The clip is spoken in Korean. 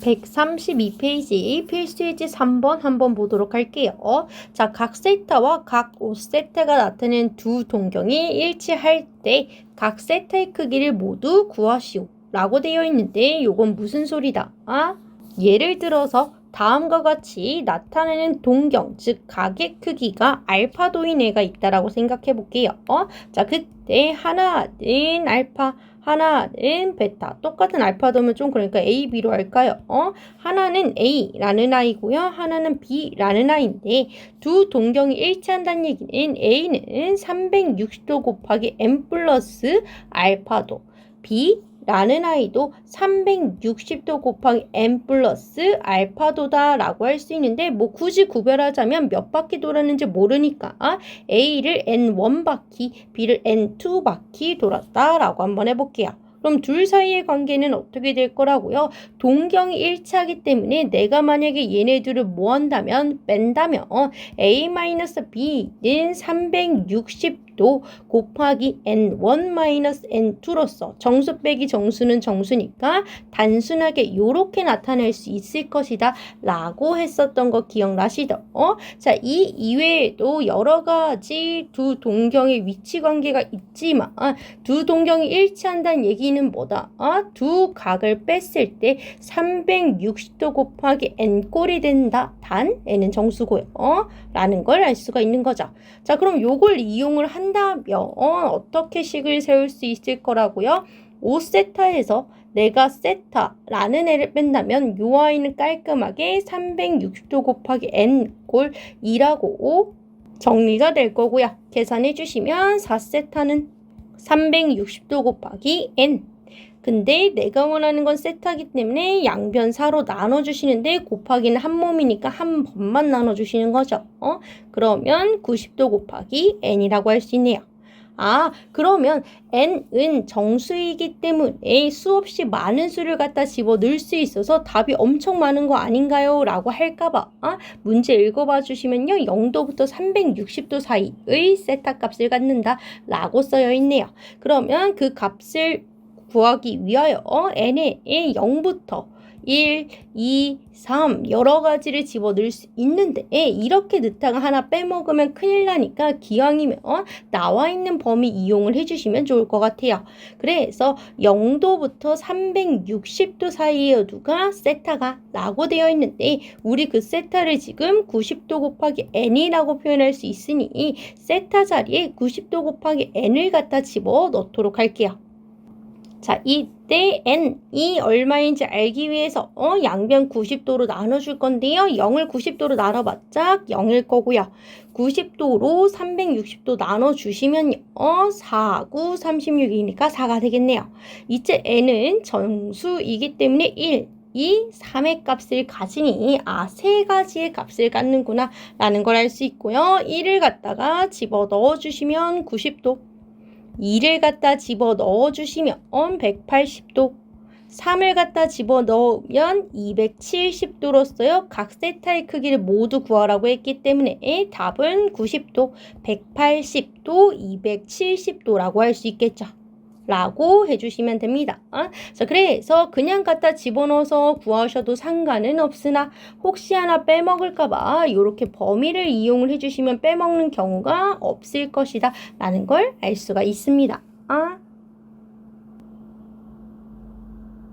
132페이지 필수예제 3번 한번 보도록 할게요. 자, 각 세타와 각 5세타가 나타내는 두 동경이 일치할 때 각 세타의 크기를 모두 구하시오. 라고 되어 있는데 요건 무슨 소리다? 아? 예를 들어서 다음과 같이 나타내는 동경, 즉 각의 크기가 알파도인 애가 있다라고 생각해 볼게요. 어? 자, 그때 하나는 알파, 하나는 베타. 똑같은 알파도면 좀 그러니까 A, B로 할까요? 어? 하나는 A라는 아이고요. 하나는 B라는 아이인데 두 동경이 일치한다는 얘기는 A는 360도 곱하기 M 플러스 알파도. B 라는 아이도 360도 곱하기 n 플러스 알파도다 라고 할 수 있는데 뭐 굳이 구별하자면 몇 바퀴 돌았는지 모르니까 A를 n1바퀴 B를 n2바퀴 돌았다 라고 한번 해볼게요. 그럼 둘 사이의 관계는 어떻게 될 거라고요? 동경이 일치하기 때문에 내가 만약에 얘네들을 뭐 한다면 뺀다면 A-B는 360도 곱하기 N1-N2로서 정수 빼기 정수는 정수니까 단순하게 요렇게 나타낼 수 있을 것이다 라고 했었던 거 기억나시죠? 어? 자, 이 이외에도 여러 가지 두 동경의 위치 관계가 있지만 두 동경이 일치한다는 얘기는 뭐다? 어? 두 각을 뺐을 때 360도 곱하기 n꼴이 된다. 단 n은 정수고요. 어? 라는 걸 알 수가 있는 거죠. 자, 그럼 요걸 이용을 한 다면 어, 떻게 식을 세울 수 있을 거라고요? 5세타에서 내가 세타라는 애를 뺀다면 요 아이는 깔끔하게 360도 곱하기 n꼴 2라고 정리가 될 거고요. 계산해 주시면 4세타는 360도 곱하기 n 근데 내가 원하는 건 세타기 때문에 양변 4로 나눠주시는데 곱하기는 한 몸이니까 한 번만 나눠주시는 거죠. 어? 그러면 90도 곱하기 n이라고 할 수 있네요. 아, 그러면 n은 정수이기 때문에 수없이 많은 수를 갖다 집어 넣을 수 있어서 답이 엄청 많은 거 아닌가요? 라고 할까봐 아, 문제 읽어봐 주시면요. 0도부터 360도 사이의 세타 값을 갖는다 라고 써여 있네요. 그러면 그 값을 구하기 위하여 n에 0부터 1, 2, 3 여러 가지를 집어 넣을 수 있는데 이렇게 넣다가 하나 빼먹으면 큰일 나니까 기왕이면 나와 있는 범위 이용을 해주시면 좋을 것 같아요. 그래서 0도부터 360도 사이에 두가 세타가 라고 되어 있는데 우리 그 세타를 지금 90도 곱하기 n이라고 표현할 수 있으니 세타 자리에 90도 곱하기 n을 갖다 집어 넣도록 할게요. 자, 이때 n이 얼마인지 알기 위해서 어, 양변 90도로 나눠줄 건데요. 0을 90도로 나눠봤자 0일 거고요. 90도로 360도 나눠주시면요. 어, 4, 9, 36이니까 4가 되겠네요. 이제 n은 정수이기 때문에 1, 2, 3의 값을 가지니 아, 세 가지의 값을 갖는구나 라는 걸 알 수 있고요. 1을 갖다가 집어 넣어 주시면 90도 2를 갖다 집어 넣어 주시면 180도 3을 갖다 집어 넣으면 270도로써요. 각 세타의 크기를 모두 구하라고 했기 때문에 답은 90도, 180도, 270도라고 할 수 있겠죠. 라고 해주시면 됩니다. 어? 자, 그래서 그냥 갖다 집어넣어서 구하셔도 상관은 없으나 혹시 하나 빼먹을까봐 이렇게 범위를 이용을 해주시면 빼먹는 경우가 없을 것이다 라는 걸 알 수가 있습니다. 어?